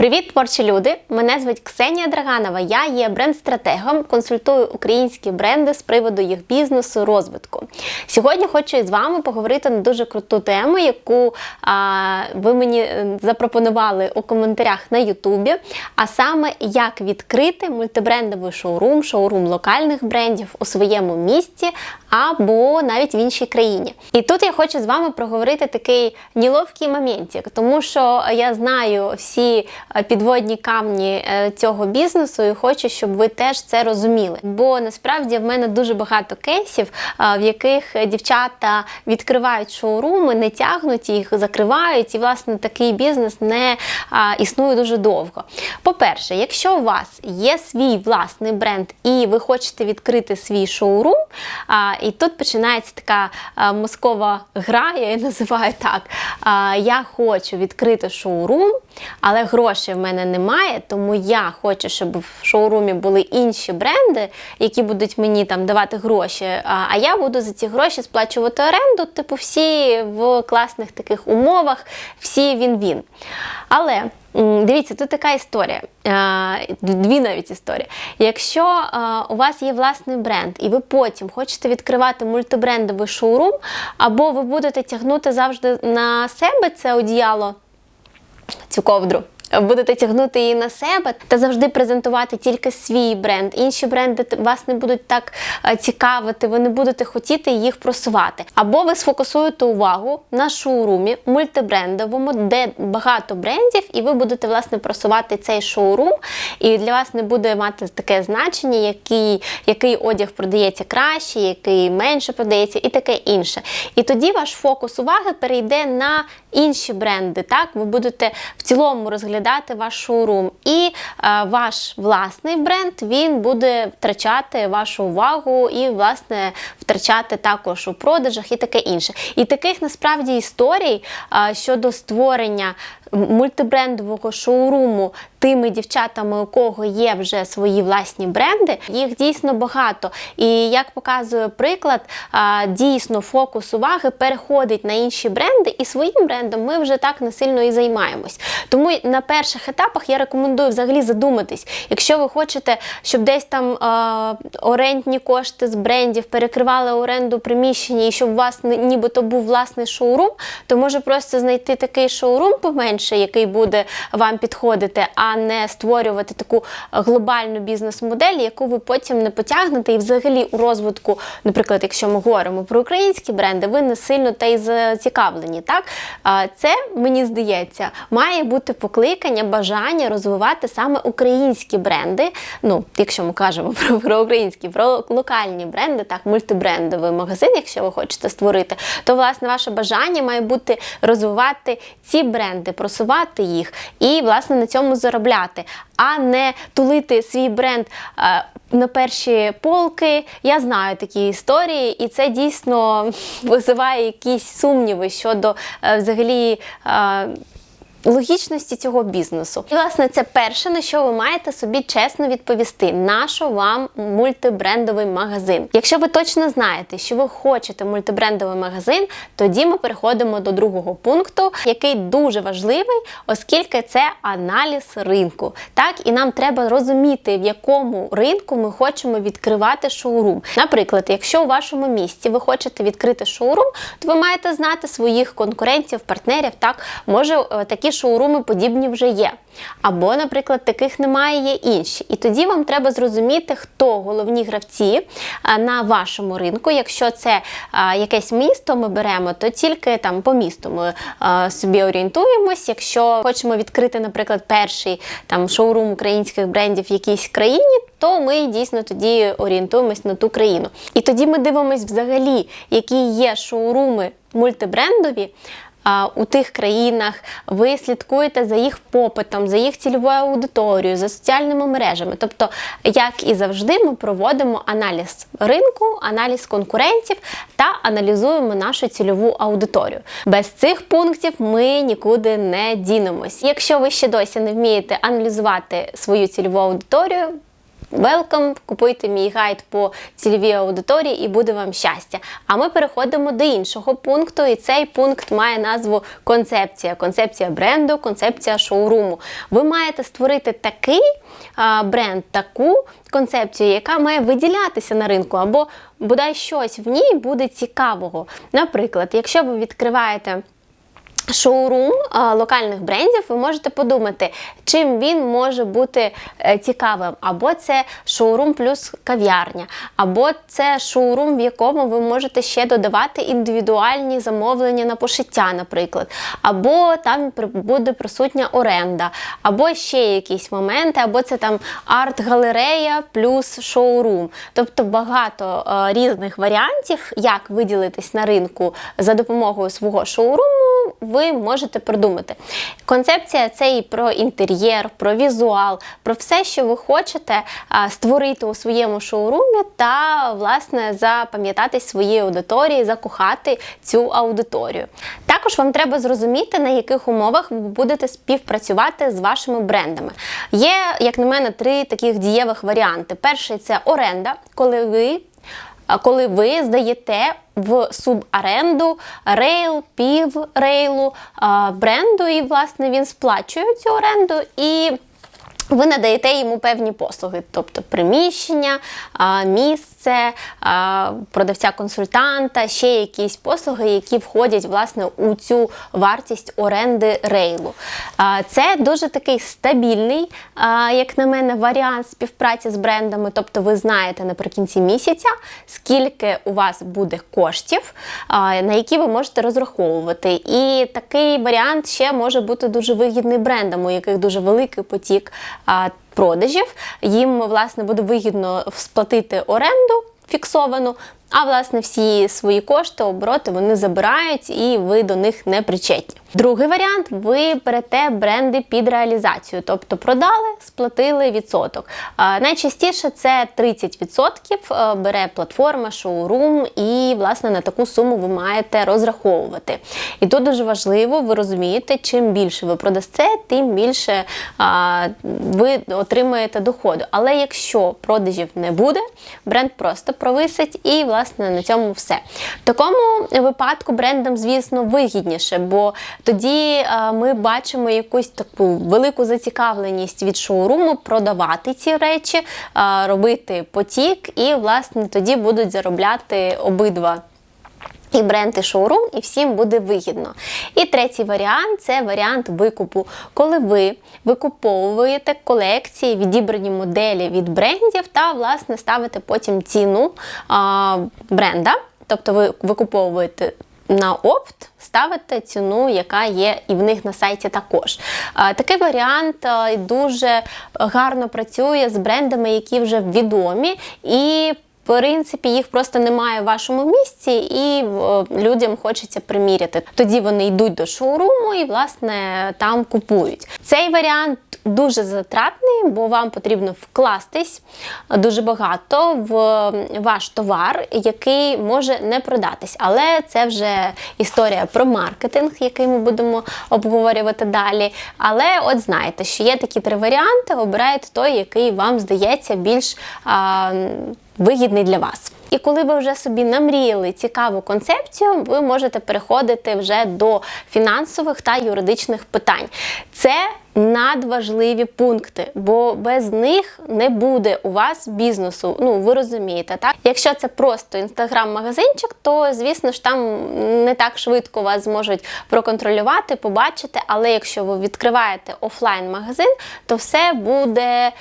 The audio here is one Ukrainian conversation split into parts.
Привіт, творчі люди! Мене звуть Ксенія Драганова. Я є бренд-стратегом, консультую українські бренди з приводу їх бізнесу, розвитку. Сьогодні хочу із вами поговорити на дуже круту тему, яку а, ви мені е, запропонували у коментарях на Ютубі. А саме як відкрити мультибрендовий шоурум, шоурум локальних брендів у своєму місті або навіть в іншій країні. І тут я хочу з вами проговорити такий неловкий моментик, тому що я знаю всі підводні камні е, цього бізнесу і хочу, щоб ви теж це розуміли. Бо насправді в мене дуже багато кейсів, е, в яких дівчата відкривають шоуруми, не тягнуть їх, закривають, і власне такий бізнес не існує дуже довго. По-перше, якщо у вас є свій власний бренд і ви хочете відкрити свій шоурум, і тут починається така мозкова гра, я її називаю так. Я хочу відкрити шоурум, але грошей в мене немає, тому я хочу, щоб в шоурумі були інші бренди, які будуть мені там давати гроші. А, я буду за ці гроші сплачувати оренду, типу, всі в класних таких умовах, всі він-він. Але дивіться, тут така історія, дві навіть історії. Якщо у вас є власний бренд, і ви потім хочете відкривати мультибрендовий шоурум, або ви будете тягнути завжди на себе це одіяло, цю ковдру. Будете тягнути її на себе та завжди презентувати тільки свій бренд. Інші бренди вас не будуть так е, цікавити, ви не будете хотіти їх просувати. Або ви сфокусуєте увагу на шоурумі мультибрендовому, де багато брендів, і ви будете власне просувати цей шоурум. І для вас не буде мати таке значення, який, який одяг продається краще, який менше продається, і таке інше. І тоді ваш фокус уваги перейде на інші бренди. Так, ви будете в цілому розглядати ваш шоурум, і е, ваш власний бренд він буде втрачати вашу увагу і, власне, втрачати також у продажах і таке інше. І таких насправді історій е, щодо створення мультибрендового шоуруму тими дівчатами, у кого є вже свої власні бренди, їх дійсно багато. І як показує приклад, дійсно фокус уваги переходить на інші бренди, і своїм брендом ми вже так не сильно і займаємось. Тому на перших етапах я рекомендую взагалі задуматись, якщо ви хочете, щоб десь там орендні кошти з брендів перекривали оренду приміщення, і щоб у вас ні- нібито був власний шоурум, то може просто знайти такий шоурум поменше, який буде вам підходити, а не створювати таку глобальну бізнес-модель, яку ви потім не потягнете. І взагалі у розвитку, наприклад, якщо ми говоримо про українські бренди, ви не сильно та й зацікавлені. Так це мені здається, має бути покликання, бажання розвивати саме українські бренди. Ну, якщо ми кажемо про, про українські, про локальні бренди, так, мультибрендовий магазин, якщо ви хочете створити, то власне ваше бажання має бути розвивати ці бренди, просувати їх і власне на цьому заробляти, а не тулити свій бренд. е, На перші полки я знаю такі історії, і це дійсно визиває якісь сумніви щодо е, взагалі е, логічності цього бізнесу. І, власне, це перше, на що ви маєте собі чесно відповісти, нащо вам мультибрендовий магазин. Якщо ви точно знаєте, що ви хочете мультибрендовий магазин, тоді ми переходимо до другого пункту, який дуже важливий, оскільки це аналіз ринку. Так, і нам треба розуміти, в якому ринку ми хочемо відкривати шоурум. Наприклад, якщо у вашому місті ви хочете відкрити шоурум, то ви маєте знати своїх конкурентів, партнерів. Так, може е, такі шоуруми подібні вже є. Або, наприклад, таких немає, є інші. І тоді вам треба зрозуміти, хто головні гравці е, на вашому ринку. Якщо це е, якесь місто ми беремо, то тільки там по місту ми е, собі орієнтуємось. Якщо хочемо відкрити, наприклад, перший там шоурум українських брендів в якійсь країні, то ми дійсно тоді орієнтуємось на ту країну. І тоді ми дивимось взагалі, які є шоуруми мультибрендові. У тих країнах ви слідкуєте за їх попитом, за їх цільовою аудиторією, за соціальними мережами. Тобто, як і завжди, ми проводимо аналіз ринку, аналіз конкурентів та аналізуємо нашу цільову аудиторію. Без цих пунктів ми нікуди не дінемось. Якщо ви ще досі не вмієте аналізувати свою цільову аудиторію, Welcome, купуйте мій гайд по цільовій аудиторії і буде вам щастя. А ми переходимо до іншого пункту, і цей пункт має назву концепція. Концепція бренду, концепція шоуруму. Ви маєте створити такий а, бренд, таку концепцію, яка має виділятися на ринку, або бодай щось в ній буде цікавого. Наприклад, якщо ви відкриваєте шоурум локальних брендів, ви можете подумати, чим він може бути е, цікавим. Або це шоурум плюс кав'ярня, або це шоурум, в якому ви можете ще додавати індивідуальні замовлення на пошиття, наприклад, або там буде присутня оренда, або ще якісь моменти, або це там арт-галерея плюс шоурум. Тобто багато е, різних варіантів, як виділитись на ринку за допомогою свого шоуруму, ви можете придумати. Концепція це і про інтер'єр, про візуал, про все, що ви хочете створити у своєму шоурумі та, власне, запам'ятати свої аудиторії, закохати цю аудиторію. Також вам треба зрозуміти, на яких умовах ви будете співпрацювати з вашими брендами. Є, як на мене, три таких дієвих варіанти. Перший це оренда, коли ви коли ви здаєте в субаренду рейл, пів рейлу бренду, і власне він сплачує цю оренду і. Ви надаєте йому певні послуги, тобто приміщення, місце, продавця-консультанта, ще якісь послуги, які входять власне у цю вартість оренди рейлу. Це дуже такий стабільний, як на мене, варіант співпраці з брендами. Тобто, ви знаєте наприкінці місяця, скільки у вас буде коштів, на які ви можете розраховувати. І такий варіант ще може бути дуже вигідний брендам, у яких дуже великий потік продажів. Їм власне буде вигідно сплатити оренду фіксовану. А власне всі свої кошти, обороти вони забирають і ви до них не причетні. Другий варіант ви берете бренди під реалізацію, тобто продали, сплатили відсоток. Найчастіше це 30% е, бере платформа, шоурум, і власне на таку суму ви маєте розраховувати. І тут дуже важливо, ви розумієте, чим більше ви продасте, тим більше ви отримаєте доходу. Але якщо продажів не буде, бренд просто провисить і власне на цьому все. В такому випадку брендам, звісно, вигідніше, бо тоді е, ми бачимо якусь таку велику зацікавленість від шоуруму продавати ці речі, е, робити потік, і власне тоді будуть заробляти обидва. І бренд, і шоурум, і всім буде вигідно. І третій варіант це варіант викупу, коли ви викуповуєте колекції, відібрані моделі від брендів та, власне, ставите потім ціну а, бренда. Тобто ви викуповуєте на опт, ставите ціну, яка є і в них на сайті також. Такий варіант дуже гарно працює з брендами, які вже відомі і принципі, їх просто немає в вашому місці, і е, людям хочеться приміряти. Тоді вони йдуть до шоуруму і, власне, там купують. Цей варіант дуже затратний, бо вам потрібно вкластись дуже багато в ваш товар, який може не продатись. Але це вже історія про маркетинг, який ми будемо обговорювати далі. Але от знаєте, що є такі три варіанти. Обирайте той, який вам здається більш. А, вигідний для вас. І коли ви вже собі намріяли цікаву концепцію, ви можете переходити вже до фінансових та юридичних питань. Це надважливі пункти, бо без них не буде у вас бізнесу. Ну, ви розумієте, так? Якщо це просто інстаграм-магазинчик, то звісно ж там не так швидко вас зможуть проконтролювати, побачити. Але якщо ви відкриваєте офлайн-магазин, то все буде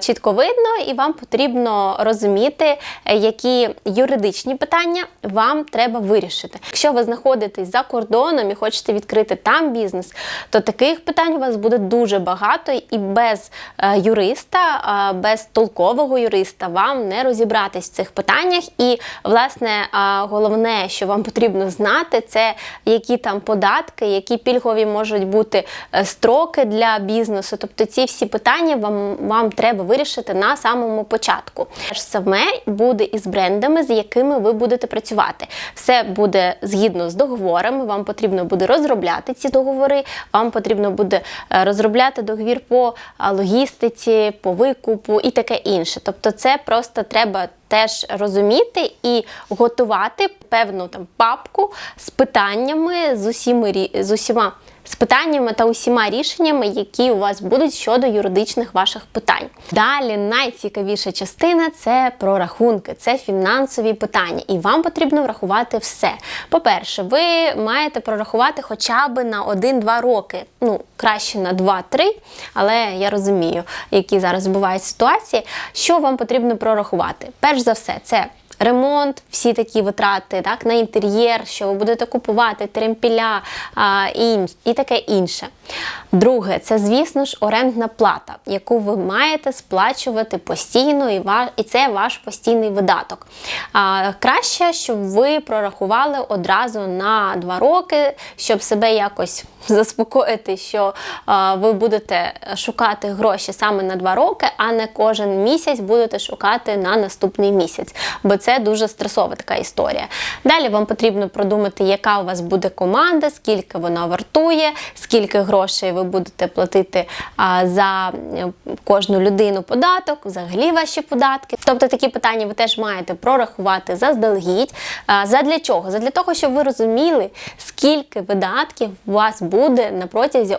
чітко видно, і вам потрібно розуміти, які юридичні питання вам треба вирішити. Якщо ви знаходитесь за кордоном і хочете відкрити там бізнес, то таких питань у вас буде дуже багато, і без е, юриста, е, без толкового юриста вам не розібратись в цих питаннях. І, власне, е, головне, що вам потрібно знати, це які там податки, які пільгові можуть бути е, строки для бізнесу. Тобто ці всі питання вам, вам треба вирішити на самому початку. Перш за саме буде із брендами, з якими ви будете працювати. Все буде згідно з договорами. Вам потрібно буде розробляти ці договори. Вам потрібно буде е, розробляти договір по логістиці, по викупу і таке інше. Тобто, це просто треба теж розуміти і готувати певну там папку з питаннями з усіма з усіма. З питаннями та усіма рішеннями, які у вас будуть щодо юридичних ваших питань. Далі найцікавіша частина це про рахунки, це фінансові питання, і вам потрібно врахувати все. По-перше, ви маєте прорахувати хоча б на 1-2 роки, ну краще на 2-3, але я розумію, які зараз бувають ситуації. Що вам потрібно прорахувати? Перш за все, це ремонт, всі такі витрати, так, на інтер'єр, що ви будете купувати, тремпіля а, і, і таке інше. Друге, це, звісно ж, орендна плата, яку ви маєте сплачувати постійно, і, ва, і це ваш постійний видаток. А, краще, щоб ви прорахували одразу на два роки, щоб себе якось заспокоїти, що а, ви будете шукати гроші саме на два роки, а не кожен місяць будете шукати на наступний місяць, бо це дуже стресова така історія. Далі вам потрібно продумати, яка у вас буде команда, скільки вона вартує, скільки грошей ви будете платити а, за е, кожну людину податок, взагалі ваші податки. Тобто такі питання ви теж маєте прорахувати заздалегідь. А, Задля чого? Задля того, щоб ви розуміли, скільки видатків у вас буде на протязі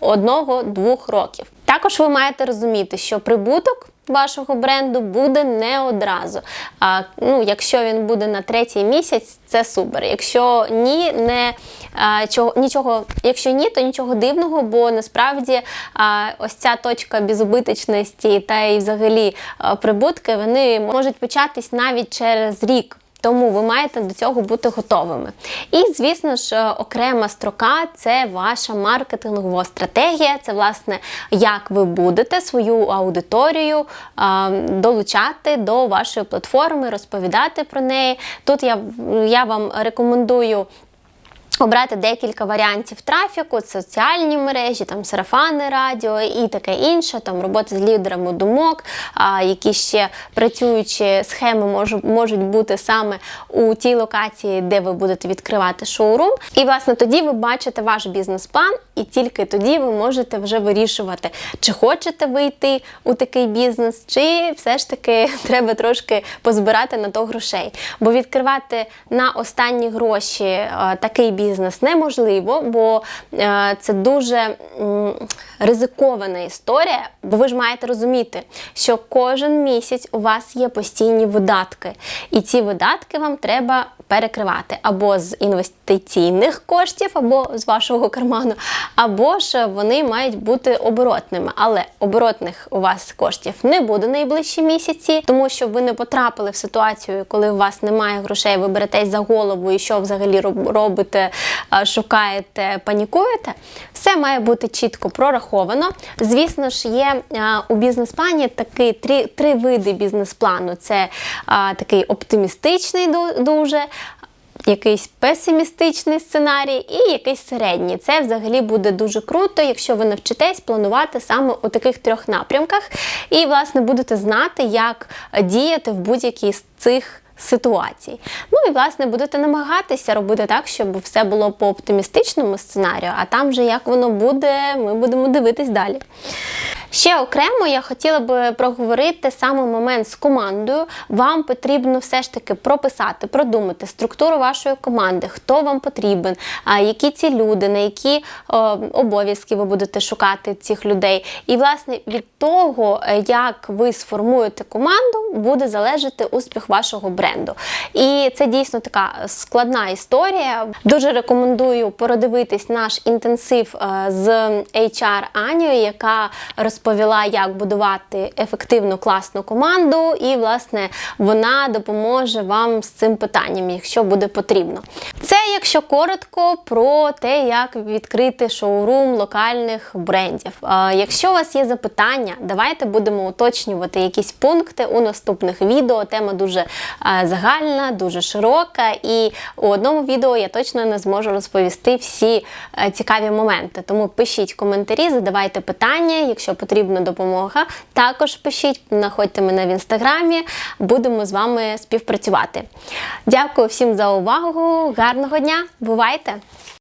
одного-двох років. Також ви маєте розуміти, що прибуток вашого бренду буде не одразу. А, ну, якщо він буде на третій місяць, це супер. Якщо ні, не а, чого, нічого, якщо ні, то нічого дивного, бо насправді а, ось ця точка безубиточності та й взагалі прибутки вони можуть початись навіть через рік. Тому ви маєте до цього бути готовими. І, звісно ж, е, окрема строка це ваша маркетингова стратегія. Це, власне, як ви будете свою аудиторію а, долучати до вашої платформи, розповідати про неї. Тут я, я вам рекомендую. Обрати декілька варіантів трафіку, соціальні мережі, там сарафанне радіо і таке інше, там роботи з лідерами думок, а, які ще працюючі схеми можуть, можуть бути саме у тій локації, де ви будете відкривати шоурум. І власне тоді ви бачите ваш бізнес-план, і тільки тоді ви можете вже вирішувати, чи хочете ви йти у такий бізнес, чи все ж таки треба трошки позбирати на то грошей. Бо відкривати на останні гроші е, такий бізнес неможливо, бо е, це дуже ризикована історія. Бо ви ж маєте розуміти, що кожен місяць у вас є постійні видатки, і ці видатки вам треба перекривати або з інвестиційних коштів, або з вашого карману, або ж вони мають бути оборотними. Але оборотних у вас коштів не буде найближчі місяці, тому що ви не потрапили в ситуацію, коли у вас немає грошей, ви беретесь за голову і що взагалі робите, шукаєте, панікуєте. Все має бути чітко прораховано. Звісно ж, є у бізнес-плані такі три, три види бізнес-плану: це а, такий оптимістичний дуже. Якийсь песимістичний сценарій і якийсь середній. Це взагалі буде дуже круто, якщо ви навчитесь планувати саме у таких трьох напрямках, і, власне, будете знати, як діяти в будь-якій з цих ситуацій. Ну і власне будете намагатися робити так, щоб все було по оптимістичному сценарію, а там вже як воно буде, ми будемо дивитись далі. Ще окремо я хотіла би проговорити саме момент з командою. Вам потрібно все ж таки прописати, продумати структуру вашої команди, хто вам потрібен, які ці люди, на які обов'язки ви будете шукати цих людей. І, власне, від того, е, як ви сформуєте команду, буде залежати успіх вашого бренду. І це дійсно така складна історія. Дуже рекомендую передивитись наш інтенсив е, з HR Анією, яка розповіла, як будувати ефективну класну команду, і власне вона допоможе вам з цим питанням, якщо буде потрібно. Це якщо коротко про те, як відкрити шоурум локальних брендів. Якщо у вас є запитання, давайте будемо уточнювати якісь пункти у наступних відео. Тема дуже загальна, дуже широка, і у одному відео я точно не зможу розповісти всі е, цікаві моменти. Тому пишіть коментарі, задавайте питання. Якщо потрібна допомога, також пишіть, знаходьте мене в інстаграмі. Будемо з вами співпрацювати. Дякую всім за увагу. Гарного дня! Бувайте!